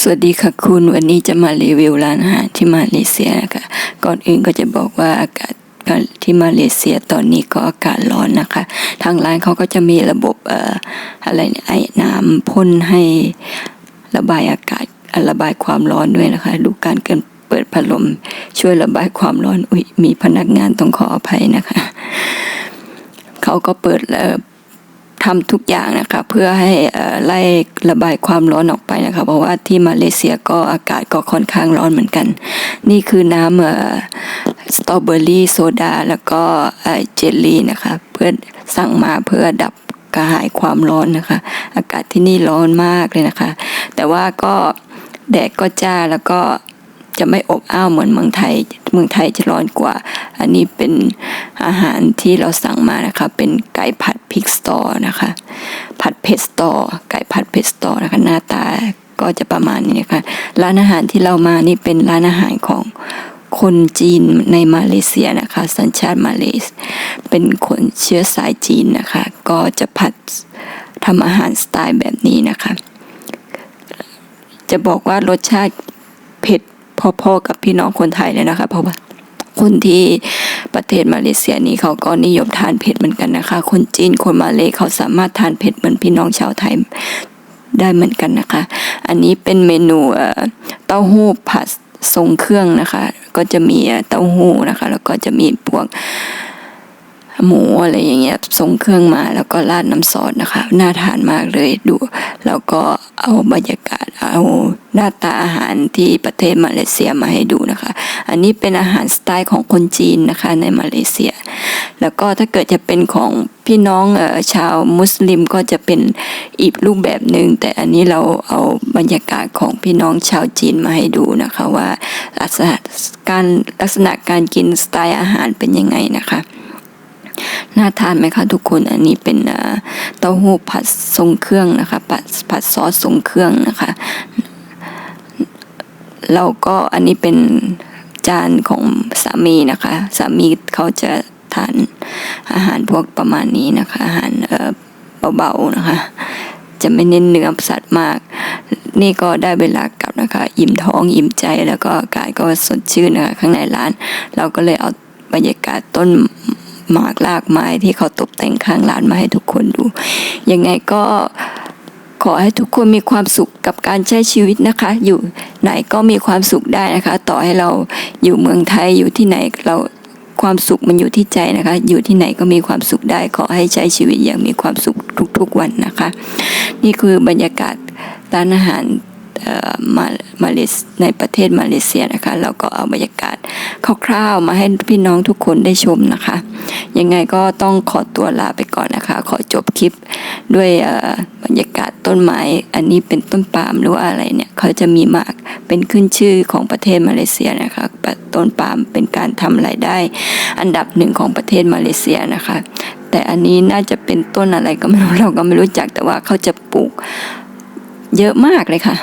สวัสดีค่ะคุณวันนี้จะมารีวิวร้านอาหารที่มาเลเซียนะคะก่อนอื่นก็จะบอกว่าอากาศที่มาเลเซียตอนนี้ก็อากาศร้อนนะคะ ทางร้านเขาก็จะมีระบบเอ่ออะไรเนี่ยไอ้น้ำพ่นให้ระบายอากาศระบายความร้อนด้วยนะคะดูการเกินเปิดพัดลมช่วยระบายความร้อนอุ้ยมีพนักงานต้องขออภัยนะคะเขาก็เปิดเอ่อ ทำทุกอย่างนะคะ เพื่อให้ไล่ระบายความร้อนออกไปนะคะ เพราะว่าที่มาเลเซียก็อากาศก็ค่อนข้างร้อนเหมือนกัน นี่คือน้ำสตรอเบอรี่โซดาแล้วก็เจลลี่นะคะ เพื่อสั่งมาเพื่อดับกระหายความร้อนนะคะ อากาศที่นี่ร้อนมากเลยนะคะ แต่ว่าก็แดดก็จ้าแล้วก็ จะไม่อบอ้าวเหมือนเมืองไทย เมืองไทยจะร้อนกว่า อันนี้เป็นอาหารที่เราสั่งมานะคะ เป็นไก่ผัดพริกสตอนะคะ ผัดเผ็ดสตอ ไก่ผัดเผ็ดสตอนะคะ หน้าตาก็จะประมาณนี้นะคะร้านอาหารที่เรามานี่เป็นร้านอาหารของคนจีนในมาเลเซียนะคะ สัญชาติมาเลเซียเป็นคนเชื้อสายจีนนะคะ ก็จะผัดทำอาหารสไตล์แบบนี้นะคะ จะบอกว่ารสชาติเผ็ด พอๆกับพี่น้องคนไทยเลยนะคะ เพราะว่าคนที่ประเทศมาเลเซียนี้เขาก็นิยมทานเผ็ดเหมือนกันนะคะ คนจีนคนมาเลเขาสามารถทานเผ็ดเหมือนพี่น้องชาวไทยได้เหมือนกันนะคะ อันนี้เป็นเมนูเอ่อเต้าหู้ผัดทรงเครื่องนะคะ ก็จะมีเต้าหู้นะคะ แล้วก็จะมีพวก หมูอะไรอย่างเงี้ยส่งเครื่องมาแล้วก็ราดน้ำซอสนะคะ น่าทานมากเลยดู แล้วก็เอาบรรยากาศเอาหน้าตาอาหารที่ประเทศมาเลเซียมาให้ดูนะคะ อันนี้เป็นอาหารสไตล์ของคนจีนนะคะในมาเลเซีย แล้วก็ถ้าเกิดจะเป็นของพี่น้องออชาวมุสลิมก็จะเป็นอีกรูปแบบหนึ่งแต่อันนี้เราเอาบรรยากาศของพี่น้องชาวจีนมาให้ดูนะคะว่าลักษณะการลักษณะการกินสไตล์อาหารเป็นยังไงนะคะ น่าทานไหมคะทุกคนอันนี้เป็นเต้าหู้ผัดทรงเครื่องนะคะผัดผัดซอสทรงเครื่องนะคะแล้วก็อันนี้เป็นจานของสามีนะคะสามีเขาจะทานอาหารพวกประมาณนี้นะคะอาหารเเบาๆนะคะ จะไม่เน้นเนื้อสัตว์มาก นี่ก็ได้เวลากลับนะคะ อิ่มท้องอิ่มใจแล้วก็อากาศก็สดชื่นนะคะข้างในร้าน เราก็เลยเอาบรรยากาศต้น หมากลากไม้ที่เขาตกแต่งข้างร้านมาให้ทุกคนดู ยังไงก็ขอให้ทุกคนมีความสุขกับการใช้ชีวิตนะคะ อยู่ไหนก็มีความสุขได้นะคะ ต่อให้เราอยู่เมืองไทยอยู่ที่ไหนเราความสุขมันอยู่ที่ใจนะคะ อยู่ที่ไหนก็มีความสุขได้ ขอให้ใช้ชีวิตอย่างมีความสุขทุกๆวันนะคะ นี่คือบรรยากาศร้านอาหารมามาเลเซียในประเทศมาเลเซียนะคะ เราก็เอาบรรยากาศคร่าวๆมาให้พี่น้องทุกคนได้ชมนะคะ ยังไงก็ต้องขอตัวลาไปก่อนนะคะ ขอจบคลิปด้วยบรรยากาศต้นไม้ อันนี้เป็นต้นปาล์มหรือว่าอะไรเนี่ยเขาจะมีมากเป็นขึ้นชื่อของประเทศมาเลเซียนะคะต้นปาล์มเป็นการทำรายได้ อันดับหนึ่งของประเทศมาเลเซียนะคะ แต่อันนี้น่าจะเป็นต้นอะไรก็ไม่รู้เราก็ไม่รู้จักแต่ว่าเขาจะปลูกเยอะมากเลยค่ะ